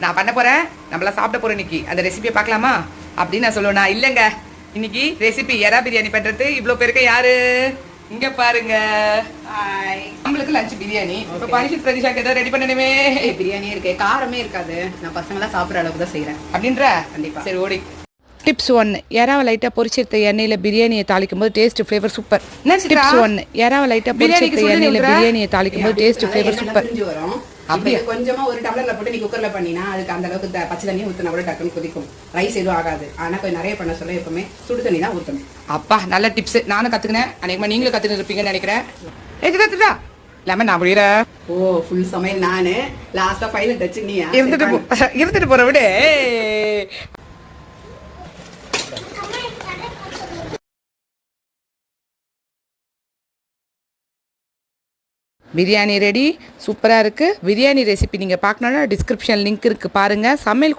நான் பண்ண போறேன். நம்மள சாப்பிட போறோம் இன்னைக்கு. அந்த ரெசிபியை பார்க்கலாமா? அப்படின்னு நான் சொல்லுவேன். நான் இல்லைங்க. இன்னைக்கு ரெசிபி எறா பிரியாணி பண்றது. இவ்வளோ பேருக்கு யாரு? இங்க பாருங்க. நம்மளுக்கு லஞ்ச் பிரியாணி. இப்போ Okay. பரிஷத் பிரதிஷாக்கு ஏதோ ரெடி பண்ணணுமே. ஏய், பிரியாணி இருக்கு. காரமே இருக்காது. நான் பசங்களாம் சாப்பிட்ற அளவுக்கு தான் செய்கிறேன் அப்படின்ற? கண்டிப்பா. சரி ஓடி. டிப்ஸ் ஒன் எறாவை லைட்டாக பொரிச்செடுத்த எண்ணெயில் பிரியாணியை தாளிக்கும் போது taste flavour super tips one எறாவை லைட்டாக பிரியாணிக்கு பொரிச்செடுத்த சுடு எண்ணெயில்? பிரியாணியை தாளிக்கும் போது டேஸ்ட் ஃப்ளேவர் சூப்பர் அப்படியே கொஞ்சமா ஒரு டம்ளர்ல போட்டு நீ குக்கர்ல பண்ணினா அதுக்கு அந்த அளவுக்கு பச்சை தண்ணி ஊத்தினா கூட டக்குன்னு கொதிக்கும். ரைஸ் எதுவும் ஆகாது. ஆனா கொஞ்சம் நிறைய பண்ண சொல்ல எப்பவுமே சுடு தண்ணி தான் ஊத்தணும். அப்பா நல்ல டிப்ஸ் நானும் கத்துக்கினேன். அநேகமா நீங்களும் கத்துக்கிட்டு இருப்பீங்கன்னு நினைக்கிறேன். லெமன் நான் முடியற ஓ ஃபுல் சமையல் நானு. லாஸ்டா ஃபைனல் டச் நீ இருந்துட்டு இருந்துட்டு போற விட. பிரியாணி ரெடி சூப்பராக இருக்குது பிரியாணி ரெசிபி நீங்கள் பார்க்கணுன்னா டிஸ்கிரிப்ஷன் லிங்க் இருக்குது பாருங்கள் சமையல் கூட